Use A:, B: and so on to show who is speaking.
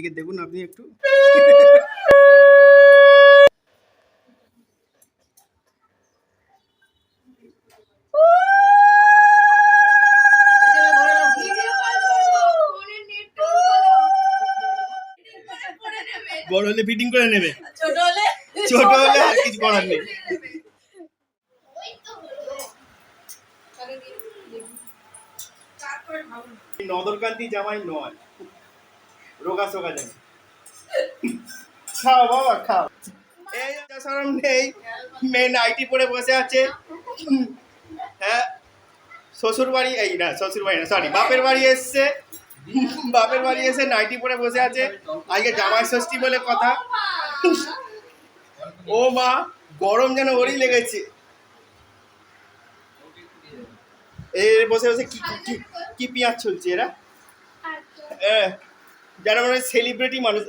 A: এদিকে দেখুন আপনি একটু। বড় হলে ফিটিং করে নেবে।
B: ছোট হলে
A: ছোট হলে আর কিছু করার নেই। নদরকান্তি জামাই নয়। রোগা সোগা জামাই খাও বাবা খাও। এই যা সরম নেই মেয়ে নাইটি পরে বসে আছে। হ্যাঁ শ্বশুর বাড়ি এই না শ্বশুর বাড়ি না সরি বাপের বাড়ি এসছে। বাপের বাড়ি এসে নাইটি পরে বসে আছে। আজকে জামাই ষষ্ঠী বলে কথা। ও মা গরম যেন ওরই লেগেছে। এর বসে বসে কি কি- কি কি পেঁয়াজ চলছে এরা? এ, যারা মানে সেলিব্রিটি মানুষ